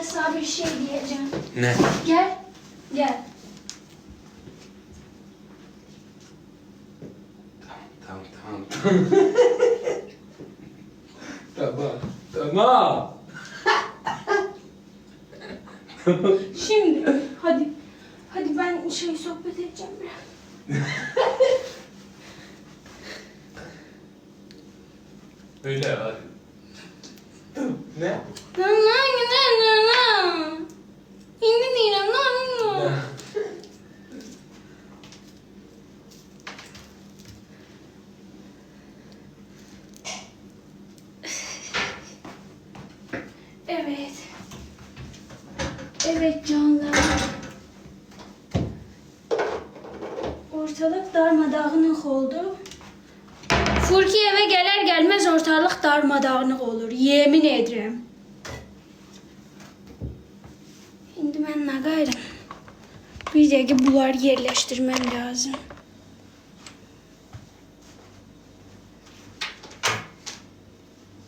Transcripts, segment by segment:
ben sana bir şey diyeceğim. Ne? Gel. Gel. Tamam tamam tamam. tamam. Tamam. Şimdi hadi. Hadi ben şey sohbet edeceğim biraz. Öyle hadi. Ne? Evet. Evet canlar. Ortalık darmadağınık oldu. Furki eve gelir gelmez ortalık darmadağınık olur. Yemin ederim. Gayrım? Bir de bunları yerleştirmem lazım.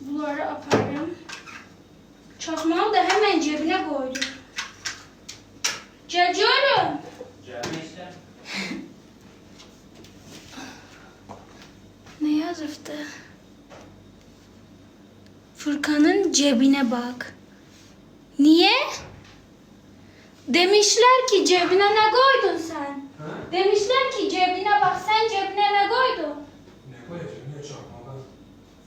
Bunları aparım. Çakmağı da hemen cebine koydum. Cacıyorum. Ne yazıftı? Furkan'ın cebine bak. Niye? Demişler ki cebine ne koydun sen? Demişler ki cebine bak sen cebine ne koydun? Ne koyacağım? Ne çakmalı?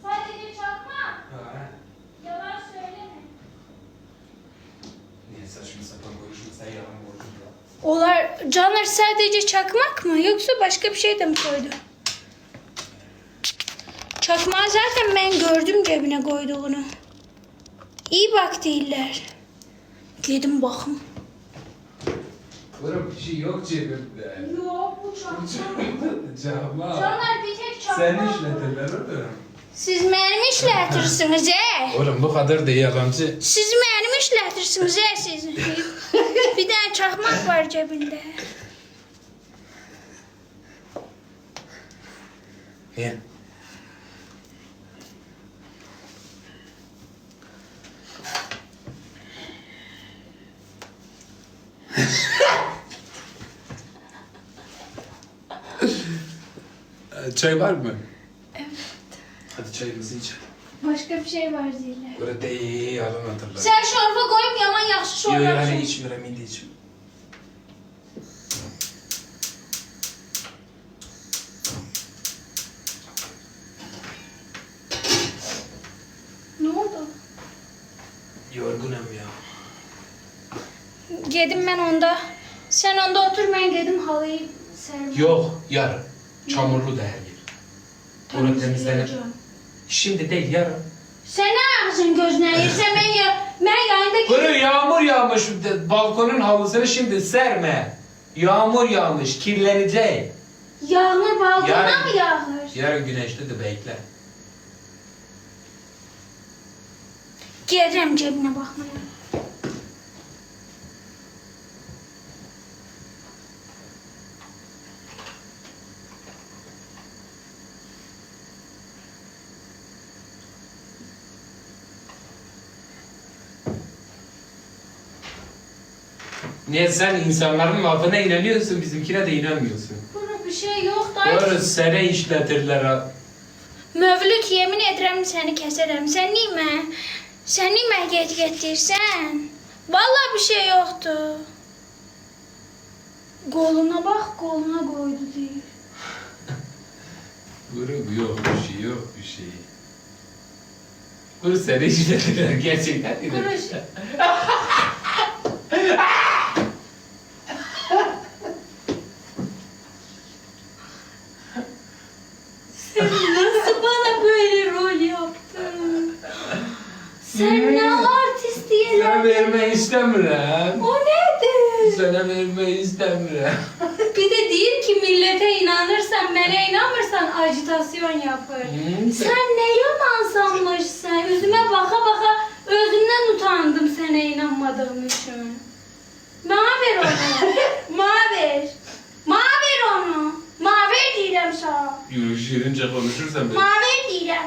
Sadece çakma. Ha. Yalan söyleme. Niye saçma sapan konuşma sen yalan konuşma. Olar Caner sadece çakmak mı yoksa başka bir şey de mi koydu? Çakmağı zaten ben gördüm cebine koyduğunu. İyi bak değiller. Dedim bakım. Oğlum bir şey yok cebimde. Yok bu çakmak. Cama. Caner bir tek çakmak. Sen işletirler oğlum. Siz benim işletirsiniz he. Oğlum bu kadar da yalancı. Siz benim işletirsiniz he siz. bir tane çakmak var cebinde. Niye? Çay var mı? Evet. Hadi çayımızı içelim. Başka bir şey var ziller. Burada de iyi yalan hatırlar. Sen şorba koyup yaman yaxşı Yok şorba yani yapsın. içmiyorum, indi içim. Ne oldu? Yorgunum ya. Yedim ben onda. Sen onda otur ben yedim halıyı serdim. Yok, yarın. Çamurlu yer. Onu temizlenir. Şimdi değil, yarın. Sen ne yapsın gözüne yersen ben ya ben yayındaki Kuru yağmur yağmış balkonun havlusunu şimdi serme. Yağmur yağmış, kirlenecek. yağmur balkona Yarın- mı yağar? Yarın güneşli de bekle. Geleceğim cebine bakmaya. Niye sen insanların lafına inanıyorsun, bizimkine de inanmıyorsun. Burada bir şey yok da. Doğru sene işletirler ha. Mövlüt yemin ederim seni keserim. Sen nime? Sen nime geç getirsen? Vallahi bir şey yoktu. Koluna bak koluna koydu diye. Grup yok bir şey yok bir şey. Grup seni işletirler gerçekten. Kuruş. Sen nasıl bana böyle rol yaptın? Sen ne artist Sana diyeler. verme istemiyorum. O nedir? Sana verme istemiyorum. Bir de değil ki millete inanırsan, mele inanmırsan ajitasyon yapar. Hmm, Sen ne yaman sanmışsın. Yüzüme baka baka özümden utandım sana inanmadığım için. Maver onu. Maver. Maver onu. Maver diyeceğim sana. Yürü şirince konuşursan ben. Maver diyeceğim.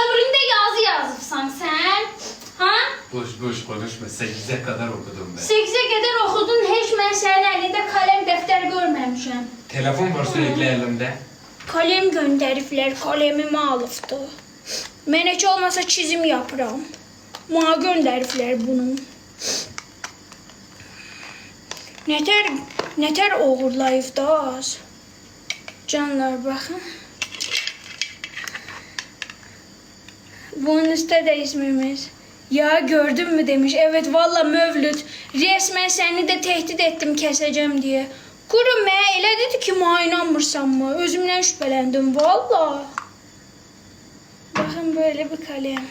Ömründe yazı yazıpsan sen. Boş boş konuşma. 8'e kadar okudum ben. 8'e qədər oxudun, heç mən sənin əlində kaləm dəftər görməmişəm. Telefon var sürekli elimde. Kalem göndəriblər, kalemimi alıbdı. Mən heç olmasa çizim yapıram. Mənə göndəriblər bunu. Nətər, nətər oğurlayıb da az. Canlar baxın. Bunun üstə də ismimiz. Ya gördün mü demiş. Evet valla Mövlüt. Resmen seni de tehdit ettim keseceğim diye. Kuru mənə elə dedi ki, mənə inanmırsanmı? Özümdən şübhələndim valla. Baxın böyle bir kalem.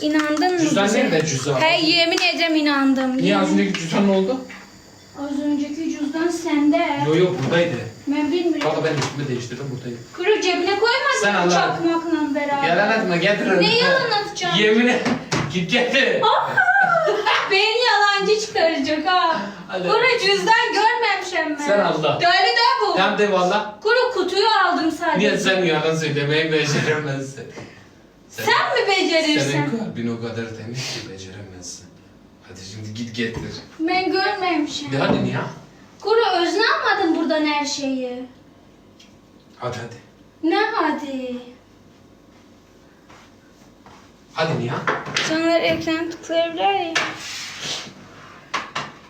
İnandın mı Cüzdan bize? nerede cüzdan? He yemin ederim inandım. Niye az önceki cüzdan ne oldu? Az önceki cüzdan sende. Yo yo buradaydı. Ben bilmiyorum. Valla ben üstümü değiştirdim buradaydı. Kuru cebine Sen mı Allah- çakmakla beraber? Yalan etme getir. Ne yalan atacağım? Yemin et. Git getir. Beni yalancı çıkaracak ha. Hadi. Kuru cüzdan görmemişim ben. Sen Allah. Deli de bu. Hem de valla. Kuru kutuyu aldım sadece. Niye sen yalan söylemeyi beceremezsin? Sen mi becerirsin? Senin kalbin o kadar temiz ki beceremezsin. Hadi şimdi git getir. Ben görmemişim. De hadi niye? Kuru özne almadın buradan her şeyi. Hadi hadi. Ne hadi? Hadi niye? Sonra ekran tıklayabilir ya.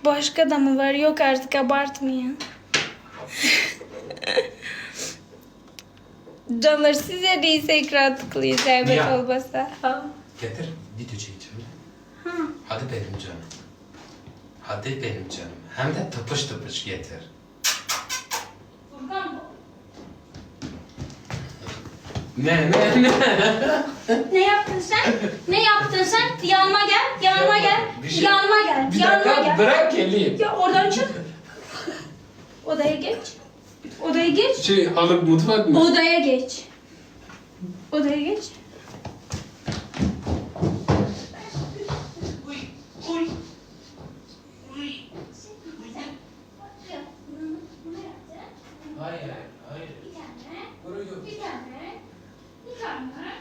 Başka da mı var? Yok artık abartmayın. Canlar size değilse ekran tıklayın Ya. olmasa. Ha. Getir. Video çekeceğim. Ha. Hadi benim canım. Hadi benim canım. Hem de tıpış tıpış getir. Furkan Ne ne ne? ne yaptın sen? Ne yaptın sen? Yanıma gel, yanıma gel. Bir şey- Yanıma gel, Bir yanıma dakika gel. bırak geleyim. Ya oradan çık. Odaya geç. Odaya geç. Şey halı mutfak mı? Odaya geç. Odaya geç. Hayır hayır. Bir tane, Buraya yok. bir tane, bir tane.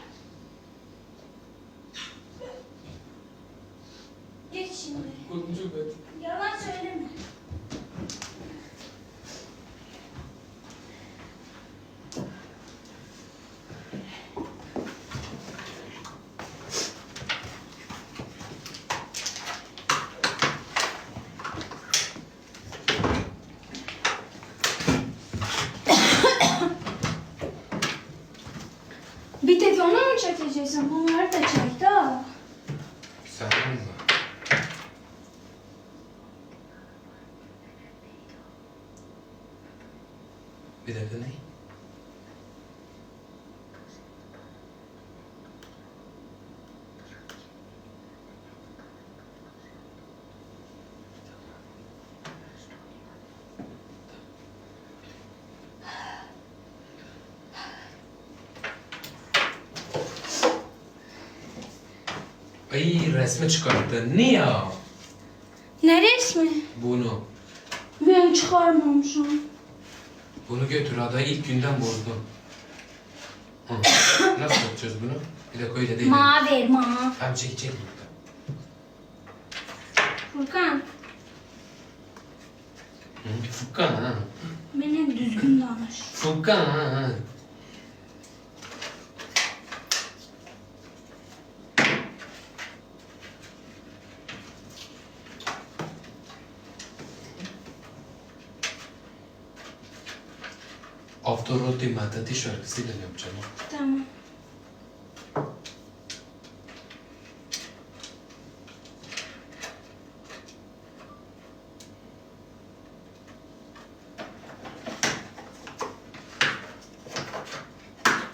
Geç şimdi. Kurumcu ben. Yalan söyleme. Bir mu çekeceksin? Bunları da çek da. Sen mi? Bir dakika ne? Ay resmi çıkarttın. Niye? Ne resmi? Bunu. Ben çıkarmamışım. Bunu götür ada ilk günden bozdun. Hı. Nasıl yapacağız bunu? Bir dakika öyle değil. Ma ver ma. Hem çek çek. Furkan, Hı, ha. beni düzgün danış. Furkan ha. ha. After All Matati şarkısıyla yapacağım. Tamam.